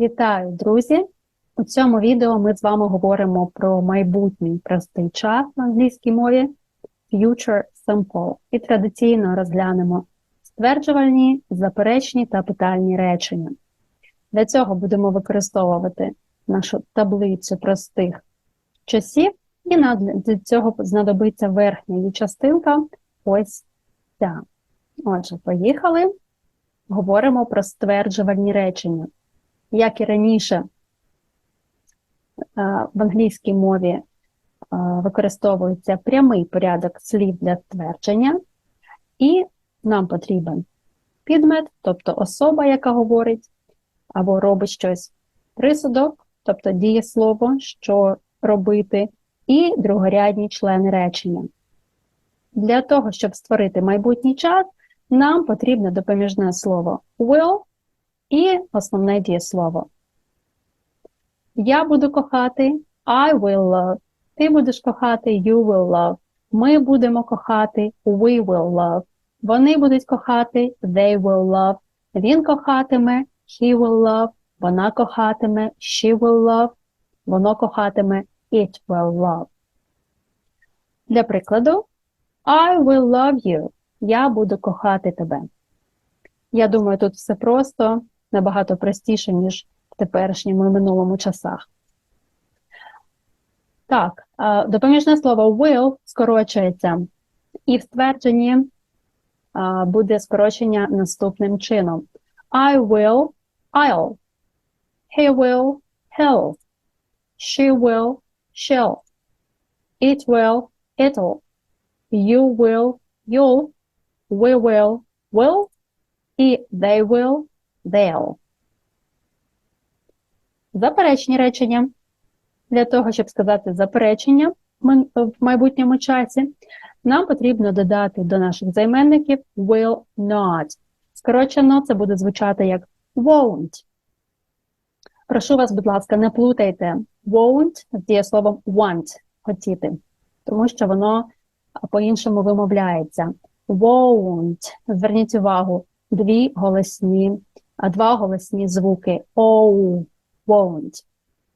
Вітаю, друзі! У цьому відео ми з вами говоримо про майбутній простий час в англійській мові Future Simple і традиційно розглянемо стверджувальні, заперечні та питальні речення. Для цього будемо використовувати нашу таблицю простих часів, і для цього знадобиться верхня її частинка ось ця. Отже, поїхали. Говоримо про стверджувальні речення. Як і раніше, е, в англійській мові е, використовується прямий порядок слів для ствердження, і нам потрібен підмет, тобто особа, яка говорить, або робить щось присудок, тобто дієслово, що робити, і другорядні члени речення. Для того, щоб створити майбутній час, нам потрібне допоміжне слово will і основне дієслово. Я буду кохати, I will love. Ти будеш кохати, you will love. Ми будемо кохати, we will love. Вони будуть кохати, they will love. Він кохатиме, he will love. Вона кохатиме, she will love. Воно кохатиме, it will love. Для прикладу, I will love you. Я буду кохати тебе. Я думаю, тут все просто, набагато простіше, ніж в теперішньому і минулому часах. Так, допоміжне слово will скорочується, і в ствердженні буде скорочення наступним чином. I will, I'll. He will, he'll. She will, she'll. It will, it'll. You will, you'll. We will, will. І they will, they'll. Заперечні речення. Для того, щоб сказати заперечення в майбутньому часі, нам потрібно додати до наших займенників will not. Скорочено, це буде звучати як won't. Прошу вас, будь ласка, не плутайте won't з дієсловом want хотіти, тому що воно по-іншому вимовляється. Won't. Зверніть увагу, дві голосні, два голосні звуки. Oh, won't.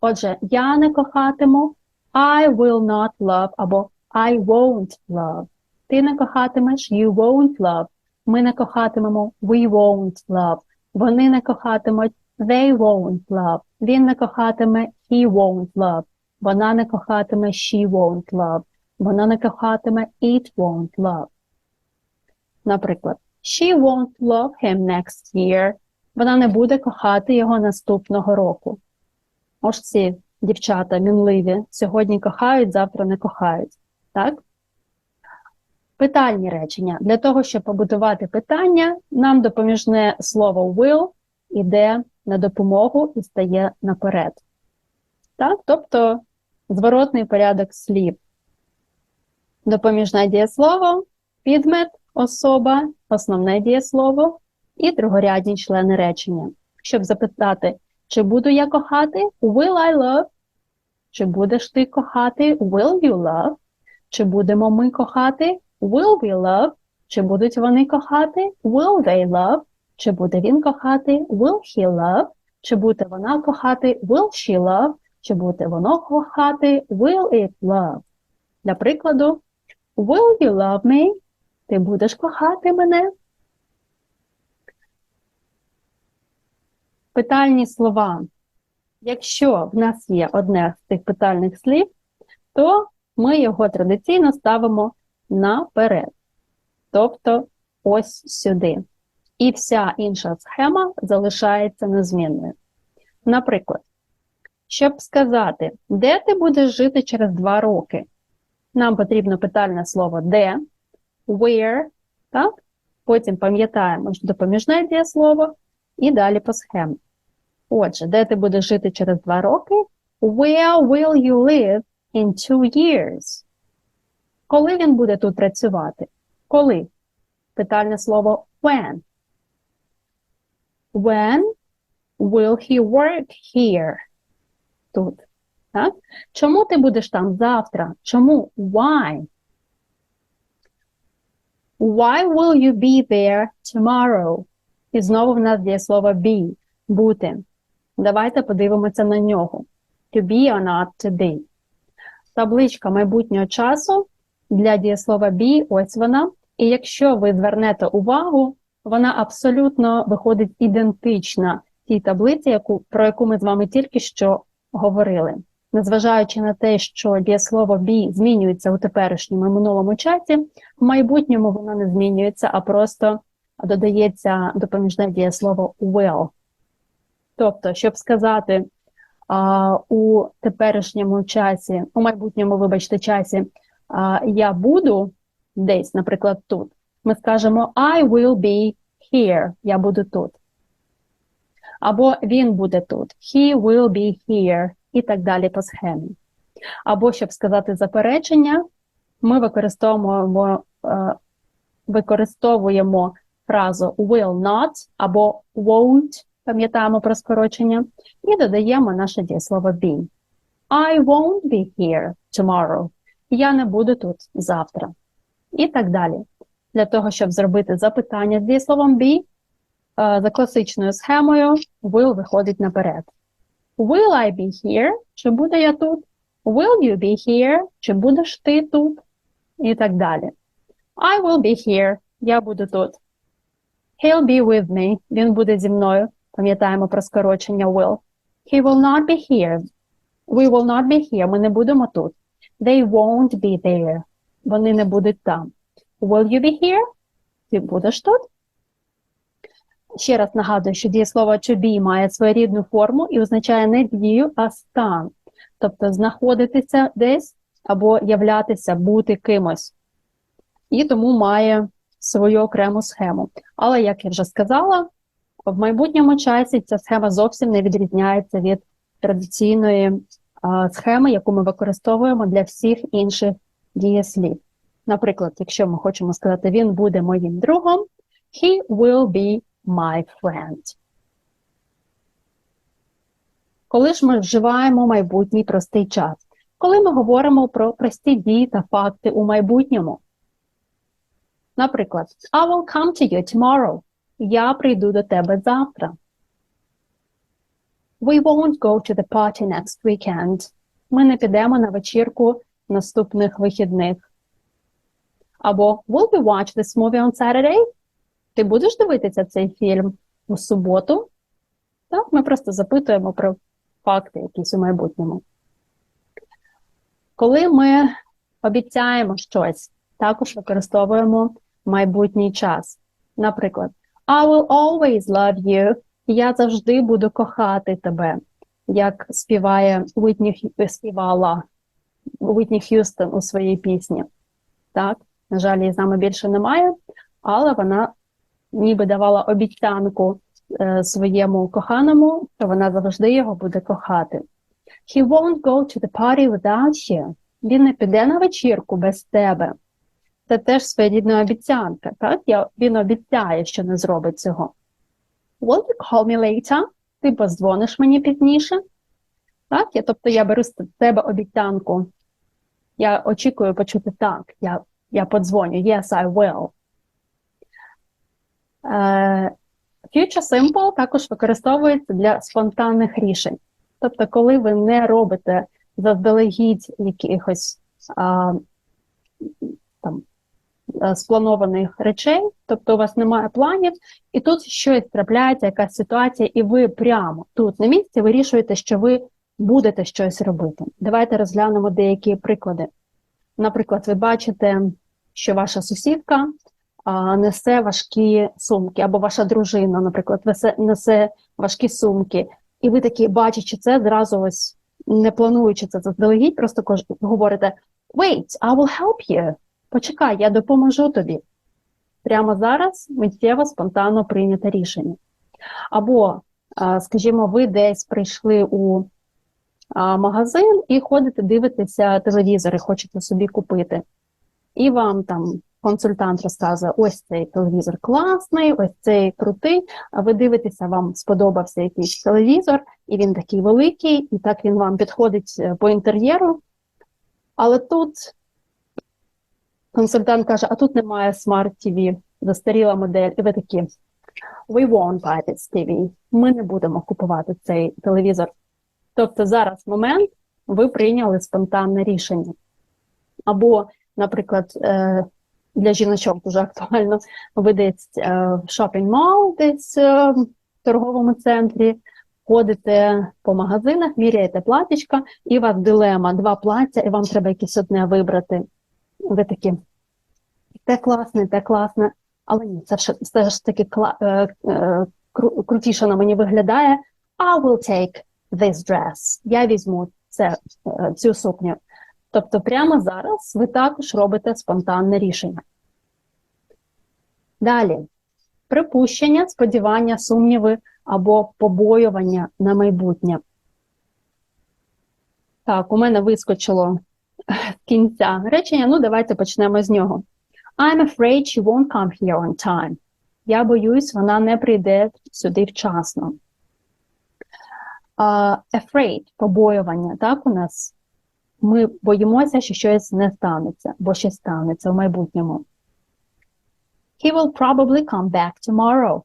Отже, я не кохатиму, I will not love або I won't love. Ти не кохатимеш, you won't love. Ми не кохатимемо, we won't love. Вони не кохатимуть, they won't love. Він не кохатиме, he won't love. Вона не кохатиме, she won't love. Вона не кохатиме, it won't love. Наприклад, She won't love him next year. Вона не буде кохати його наступного року. Ось ці дівчата мінливі сьогодні кохають, завтра не кохають. Так? Питальні речення. Для того, щоб побудувати питання, нам допоміжне слово will іде на допомогу і стає наперед. Так? Тобто зворотний порядок слів. Допоміжне дієслово, підмет, особа, основне дієслово і другорядні члени речення. Щоб запитати, чи буду я кохати, will I love? Чи будеш ти кохати, will you love? Чи будемо ми кохати, will we love? Чи будуть вони кохати, will they love? Чи буде він кохати, will he love? Чи буде вона кохати, will she love? Чи буде воно кохати, will it love? Для прикладу, will you love me? Ти будеш кохати мене? Питальні слова. Якщо в нас є одне з цих питальних слів, то ми його традиційно ставимо наперед. Тобто ось сюди. І вся інша схема залишається незмінною. Наприклад, щоб сказати, де ти будеш жити через два роки, нам потрібно питальне слово де, where, так? Потім пам'ятаємо допоміжне дієслово і далі по схемі. Отже, де ти будеш жити через два роки? Where will you live in two years? Коли він буде тут працювати? Коли? Питальне слово when. When will he work here? Тут. Так? Чому ти будеш там завтра? Чому? Why? Why will you be there tomorrow? І знову в нас є слово be бути. Давайте подивимося на нього. To be or not to be. Табличка майбутнього часу для дієслова be, ось вона. І якщо ви звернете увагу, вона абсолютно виходить ідентична тій таблиці, яку, про яку ми з вами тільки що говорили. Незважаючи на те, що дієслово be змінюється у теперішньому і минулому часі, в майбутньому воно не змінюється, а просто додається допоміжне дієслово will. Тобто, щоб сказати а, у теперішньому часі, у майбутньому, вибачте, часі, а, я буду десь, наприклад, тут, ми скажемо I will be here, я буду тут. Або він буде тут. He will be here і так далі по схемі. Або, щоб сказати заперечення, ми використовуємо, використовуємо фразу will not або won't, пам'ятаємо про скорочення, і додаємо наше дієслово be. I won't be here tomorrow. Я не буду тут завтра. І так далі. Для того, щоб зробити запитання з дієсловом be, е, за класичною схемою will виходить наперед. Will I be here? Чи буду я тут? Will you be here? Чи будеш ти тут? І так далі. I will be here. Я буду тут. He'll be with me. Він буде зі мною. Пам'ятаємо про скорочення will. He will not be here. We will not be here. Ми не будемо тут. They won't be there. Вони не будуть там. Will you be here? Ти будеш тут? Ще раз нагадую, що дієслово to be має своєрідну форму і означає не дію, а стан. Тобто знаходитися десь або являтися, бути кимось. І тому має свою окрему схему. Але, як я вже сказала, в майбутньому часі ця схема зовсім не відрізняється від традиційної схеми, яку ми використовуємо для всіх інших дієслів. Наприклад, якщо ми хочемо сказати, він буде моїм другом, he will be my friend. Коли ж ми вживаємо майбутній простий час? Коли ми говоримо про прості дії та факти у майбутньому. Наприклад, I will come to you tomorrow. Я прийду до тебе завтра. We won't go to the party next weekend. Ми не підемо на вечірку наступних вихідних. Або Will we watch this movie on Saturday? Ти будеш дивитися цей фільм у суботу? Так, ми просто запитуємо про факти якісь у майбутньому. Коли ми обіцяємо щось, також використовуємо майбутній час. Наприклад, I will always love you. Я завжди буду кохати тебе, як співає Уітні співала Уітні Х'юстон у своїй пісні. Так, на жаль, її з нами більше немає, але вона ніби давала обіцянку е, своєму коханому, що вона завжди його буде кохати. He won't go to the party without you. Він не піде на вечірку без тебе. Це теж своєрідна обіцянка. Так? Я, Він обіцяє, що не зробить цього. Will you call me later? Ти поздзвониш мені пізніше. Так? Я, тобто я беру з тебе обіцянку. Я очікую почути так. Я я подзвоню. Yes, I will. Uh, Future Simple також використовується для спонтанних рішень. Тобто, коли ви не робите заздалегідь якихось а, там, спланованих речей, тобто у вас немає планів, і тут щось трапляється, якась ситуація, і ви прямо тут на місці вирішуєте, що ви будете щось робити. Давайте розглянемо деякі приклади. Наприклад, ви бачите, що ваша сусідка а, несе важкі сумки, або ваша дружина, наприклад, несе, важкі сумки, і ви такі, бачачи це, зразу ось не плануючи це заздалегідь, просто говорите Wait, I will help you. Почекай, я допоможу тобі. Прямо зараз миттєво спонтанно прийняте рішення. Або, скажімо, ви десь прийшли у магазин і ходите, дивитеся і хочете собі купити. І вам там консультант розказує, ось цей телевізор класний, ось цей крутий. А ви дивитеся, вам сподобався якийсь телевізор, і він такий великий, і так він вам підходить е, по інтер'єру. Але тут консультант каже: а тут немає смарт TV, застаріла модель, і ви такі. We won't buy this TV. Ми не будемо купувати цей телевізор. Тобто зараз момент ви прийняли спонтанне рішення. Або, наприклад, е, для жіночок дуже актуально, ви десь е, в шопінг-мол, десь е, в торговому центрі, ходите по магазинах, міряєте платічка, і у вас дилема, два плаття, і вам треба якесь одне вибрати. Ви такі, те класне, те класне, але ні, це ж, ж таки кла, е, е, кру- крутіше на мені виглядає. I will take this dress. Я візьму це, е, цю сукню. Тобто прямо зараз ви також робите спонтанне рішення. Далі. Припущення, сподівання, сумніви або побоювання на майбутнє. Так, у мене вискочило з кінця речення. Ну, давайте почнемо з нього. I'm afraid she won't come here on time. Я боюсь, вона не прийде сюди вчасно. Uh, afraid – побоювання, так, у нас? Ми боїмося, що щось не станеться, бо щось станеться в майбутньому. He will probably come back tomorrow.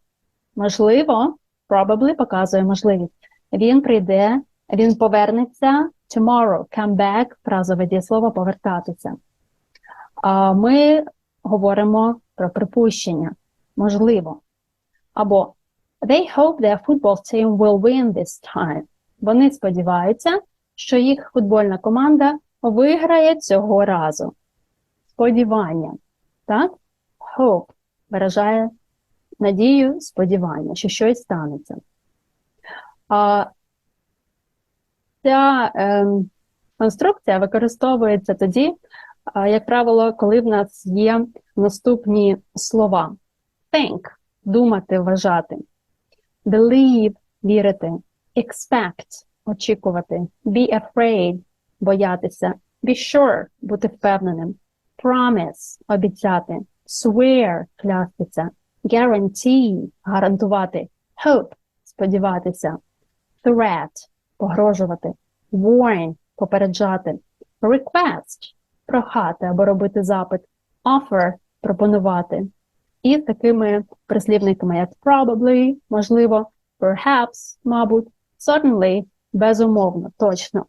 Можливо, probably показує можливість. Він прийде, він повернеться tomorrow. Come back – фразове дієслово повертатися. Ми говоримо про припущення. Можливо. Або They hope their football team will win this time. Вони сподіваються, що їх футбольна команда виграє цього разу. Сподівання. Так? Hope виражає надію, сподівання, що щось станеться. А, ця ем, конструкція використовується тоді, як правило, коли в нас є наступні слова: think думати, вважати, believe вірити, expect очікувати, be afraid боятися, be sure бути впевненим, promise обіцяти, swear клястися, guarantee гарантувати, hope сподіватися, threat погрожувати, warn попереджати, request прохати або робити запит, offer пропонувати. І такими прислівниками, як probably, можливо, perhaps, мабуть, certainly, безумовно, точно.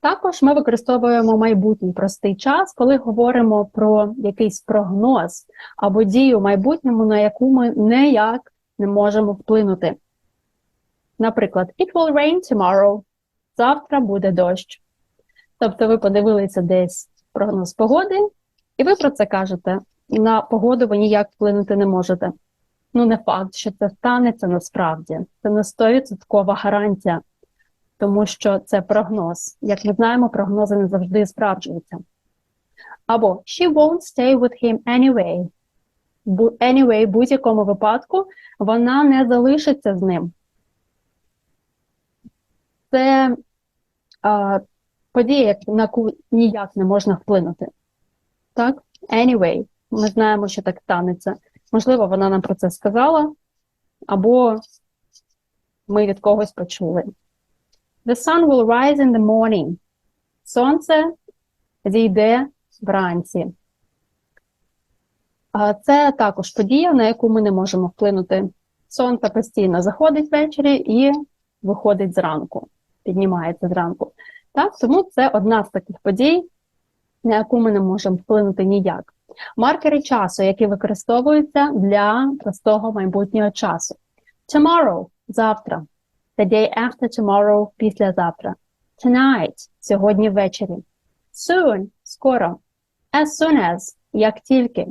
Також ми використовуємо майбутній простий час, коли говоримо про якийсь прогноз або дію в майбутньому, на яку ми ніяк не можемо вплинути. Наприклад, it will rain tomorrow. Завтра буде дощ. Тобто ви подивилися десь прогноз погоди, і ви про це кажете. На погоду ви ніяк вплинути не можете. Ну, не факт, що це станеться насправді. Це не 100% гарантія, тому що це прогноз. Як ми знаємо, прогнози не завжди справджуються. Або she won't stay with him anyway. Anyway, в будь-якому випадку вона не залишиться з ним. Це а, подія, на яку ніяк не можна вплинути. Так? Anyway, ми знаємо, що так станеться. Можливо, вона нам про це сказала, або ми від когось почули. The sun will rise in the morning. Сонце зійде вранці. Це також подія, на яку ми не можемо вплинути. Сонце постійно заходить ввечері і виходить зранку, піднімається зранку. Так, тому це одна з таких подій, на яку ми не можемо вплинути ніяк. Маркери часу, які використовуються для простого майбутнього часу. Tomorrow – завтра. The day after tomorrow – післязавтра. Tonight – сьогодні ввечері. Soon – скоро. As soon as – як тільки.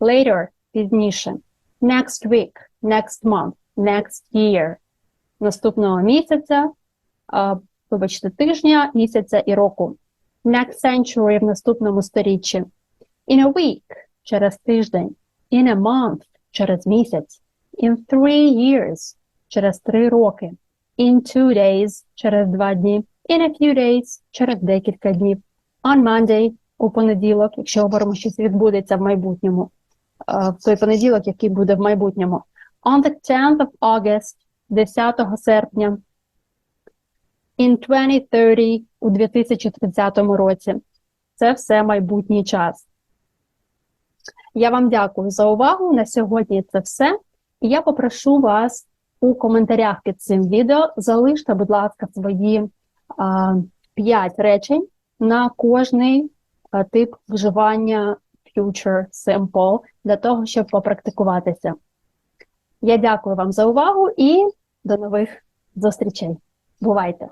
Later – пізніше. Next week – next month – next year. Наступного місяця, вибачте, тижня, місяця і року. Next century – в наступному сторіччі. In a week – через тиждень. In a month – через місяць. In three years – через три роки. In two days – через два дні. In a few days – через декілька днів. On Monday – у понеділок, якщо говоримо, що це відбудеться в майбутньому. е, В той понеділок, який буде в майбутньому. On the 10th of August – 10 серпня. In 2030 – у 2030 році. Це все майбутній час. Я вам дякую за увагу. На сьогодні це все. І я попрошу вас у коментарях під цим відео залиште, будь ласка, свої а, 5 речень на кожний а, тип вживання future simple для того, щоб попрактикуватися. Я дякую вам за увагу і до нових зустрічей. Бувайте!